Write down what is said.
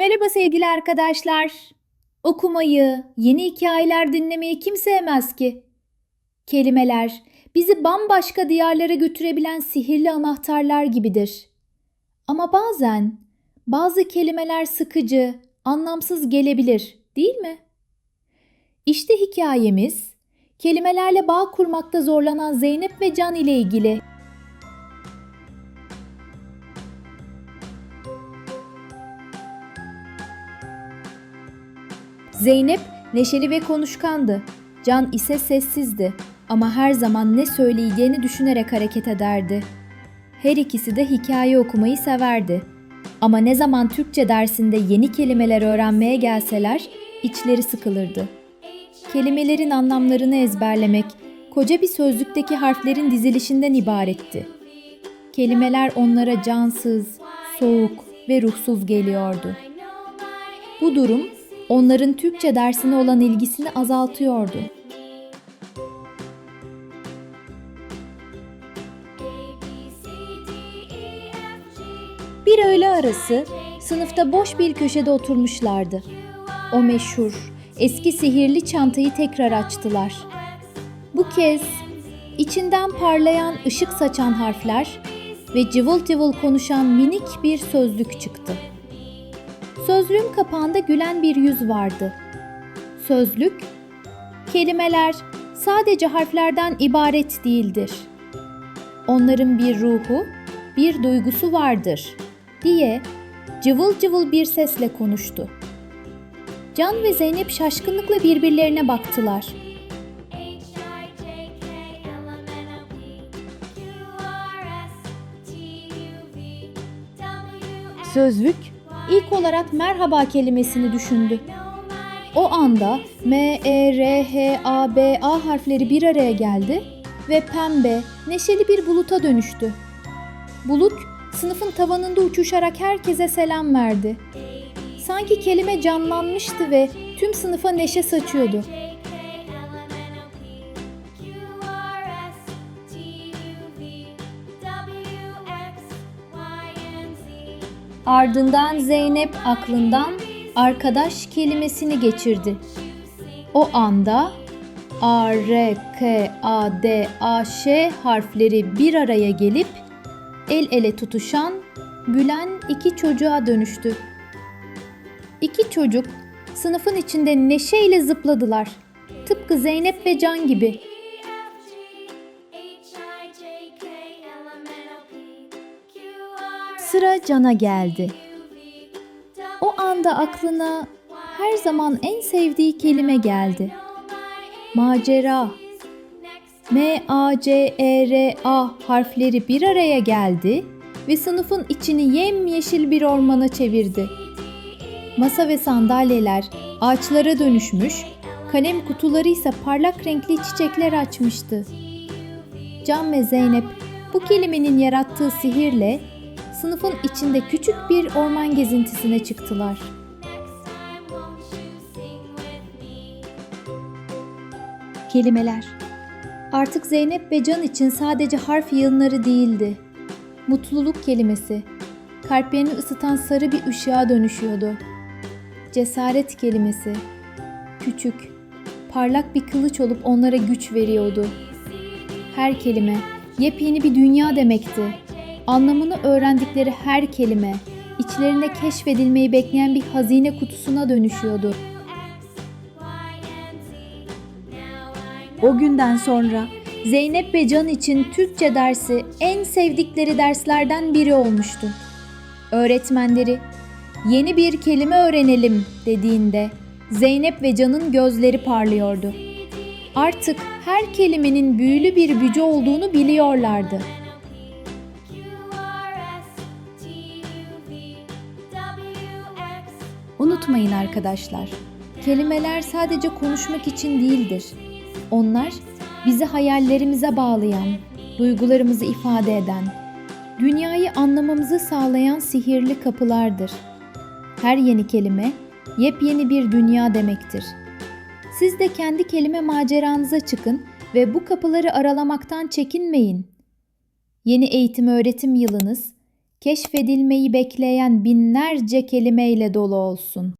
Merhaba sevgili arkadaşlar. Okumayı, yeni hikayeler dinlemeyi kim sevmez ki? Kelimeler bizi bambaşka diyarlara götürebilen sihirli anahtarlar gibidir. Ama bazen bazı kelimeler sıkıcı, anlamsız gelebilir, değil mi? İşte hikayemiz kelimelerle bağ kurmakta zorlanan Zeynep ve Can ile ilgili. Zeynep neşeli ve konuşkandı. Can ise sessizdi ama her zaman ne söyleyeceğini düşünerek hareket ederdi. Her ikisi de hikaye okumayı severdi. Ama ne zaman Türkçe dersinde yeni kelimeler öğrenmeye gelseler içleri sıkılırdı. Kelimelerin anlamlarını ezberlemek koca bir sözlükteki harflerin dizilişinden ibaretti. Kelimeler onlara cansız, soğuk ve ruhsuz geliyordu. Bu durum onların Türkçe dersine olan ilgisini azaltıyordu. Bir öğle arası sınıfta boş bir köşede oturmuşlardı. O meşhur, eski sihirli çantayı tekrar açtılar. Bu kez içinden parlayan ışık saçan harfler ve cıvıl cıvıl konuşan minik bir sözlük çıktı. Sözlüğün kapağında gülen bir yüz vardı. Sözlük, kelimeler sadece harflerden ibaret değildir. Onların bir ruhu, bir duygusu vardır diye cıvıl cıvıl bir sesle konuştu. Can ve Zeynep şaşkınlıkla birbirlerine baktılar. Sözlük ilk olarak merhaba kelimesini düşündü. O anda M, E, R, H, A, B, A harfleri bir araya geldi ve pembe, neşeli bir buluta dönüştü. Bulut sınıfın tavanında uçuşarak herkese selam verdi. Sanki kelime canlanmıştı ve tüm sınıfa neşe saçıyordu. Ardından Zeynep aklından arkadaş kelimesini geçirdi. O anda A, R, K, A, D, A, Ş harfleri bir araya gelip el ele tutuşan, gülen iki çocuğa dönüştü. İki çocuk sınıfın içinde neşeyle zıpladılar. Tıpkı Zeynep ve Can gibi. Sıra Can'a geldi. O anda aklına her zaman en sevdiği kelime geldi. Macera. M, A, C, E, R, A harfleri bir araya geldi ve sınıfın içini yemyeşil bir ormana çevirdi. Masa ve sandalyeler ağaçlara dönüşmüş, kalem kutuları ise parlak renkli çiçekler açmıştı. Can ve Zeynep bu kelimenin yarattığı sihirle sınıfın içinde küçük bir orman gezintisine çıktılar. Kelimeler Artık Zeynep ve Can için sadece harf yığınları değildi. Mutluluk kelimesi kalplerini ısıtan sarı bir ışığa dönüşüyordu. Cesaret kelimesi küçük, parlak bir kılıç olup onlara güç veriyordu. Her kelime yepyeni bir dünya demekti. Anlamını öğrendikleri her kelime içlerine keşfedilmeyi bekleyen bir hazine kutusuna dönüşüyordu. O günden sonra Zeynep ve Can için Türkçe dersi en sevdikleri derslerden biri olmuştu. Öğretmenleri yeni bir kelime öğrenelim dediğinde Zeynep ve Can'ın gözleri parlıyordu. Artık her kelimenin büyülü bir gücü olduğunu biliyorlardı. Unutmayın arkadaşlar, kelimeler sadece konuşmak için değildir. Onlar bizi hayallerimize bağlayan, duygularımızı ifade eden, dünyayı anlamamızı sağlayan sihirli kapılardır. Her yeni kelime yepyeni bir dünya demektir. Siz de kendi kelime maceranıza çıkın ve bu kapıları aralamaktan çekinmeyin. Yeni eğitim öğretim yılınız keşfedilmeyi bekleyen binlerce kelimeyle dolu olsun.